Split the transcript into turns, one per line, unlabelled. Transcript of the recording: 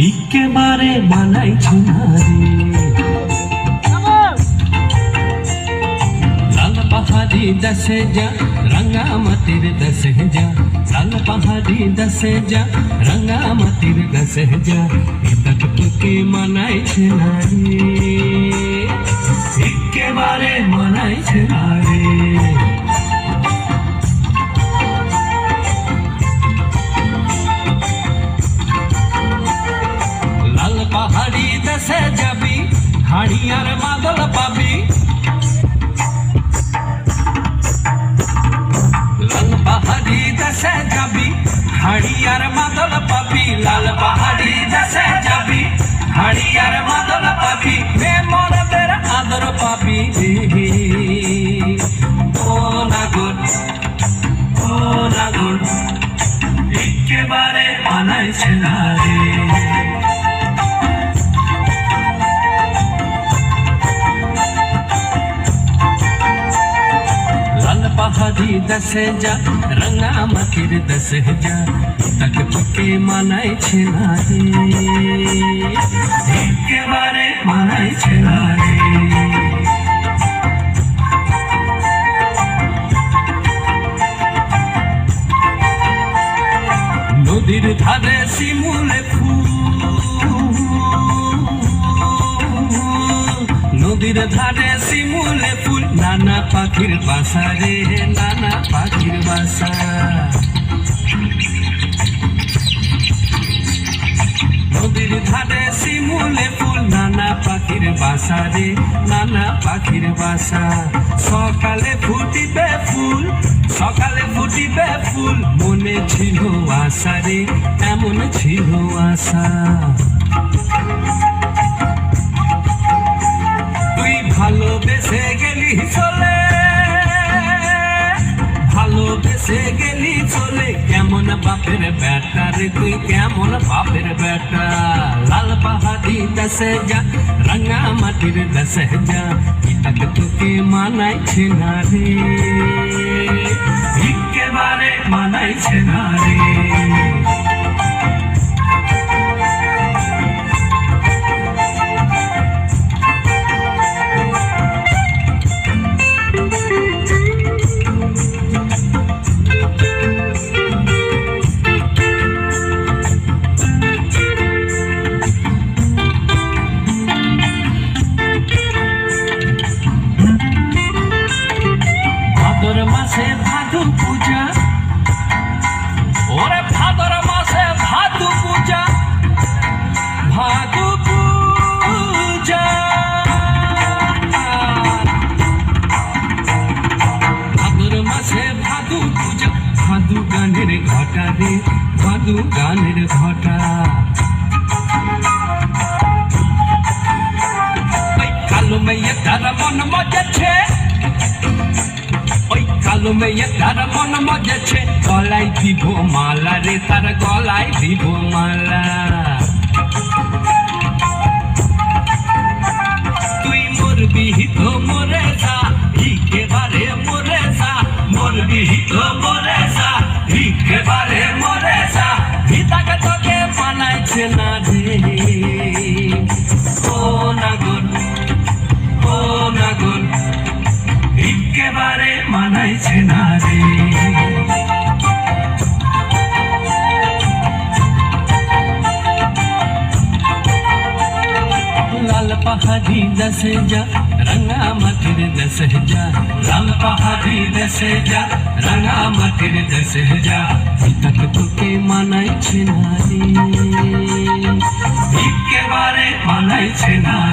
একেবারে মানাইছে না রে লাল পাহাড়ি দশে যা রঙ্গামতির দশে যা লাল পাহাড়ি দশে যা রঙ্গামতির দশে যা এতক তোকে মানাইছে না রে একেবারে মানাইছে না হাড়িয়ার মাদল পাবি লাল পাহাড়ি দেশে যাবি। হাড়িয়ার মাদল পাবি মে মরদের আদর পাবি ও নাগর ও নাগর, একেবারে বানাইছে না পাহাড়ি দশে যা রঙামাটির দশে যা তক তোকে মানাইছে না রে একেবারে মানাইছে না রে নদীর ধারে শিমুলে নদীর ধারে শিমুলে ফুল। নানা পাখির বাসা রে, নানা পাখির বাসা। নদীর ধারে শিমুলে ফুল, নানা পাখির বাসা রে, নানা পাখির বাসা। সকালে ফুটিবে ফুল, সকালে ফুটিবে ফুল। মনে ছিল আশা রে, এমন ছিল আশা। বাপের বেটা রে তুই কেমন বাপের বেটা লাল পাহাড়ি দেশে যা রঙা মাটির দেশে যা ইটাকে তোকে মানাইছে না রে? একেবারে মানাইছে না রে। ভাদু গানের ঘটা। রে ভাদু গানের ঘটা কালো মেয়ে তার মন মজেছে। ওই কালো মেয়ে তার মন মজেছে। গলায় দিব মালা রে, তার গলায় দিব মালা। একেবারে মানাইছে না রে লাল পাহাড়ি দশে যা রঙা মাটির দশে যা লাল পাহাড়ি দশে যা রঙা মাটির দশে যা তক তোকে মানাইছে না রে 一在哪？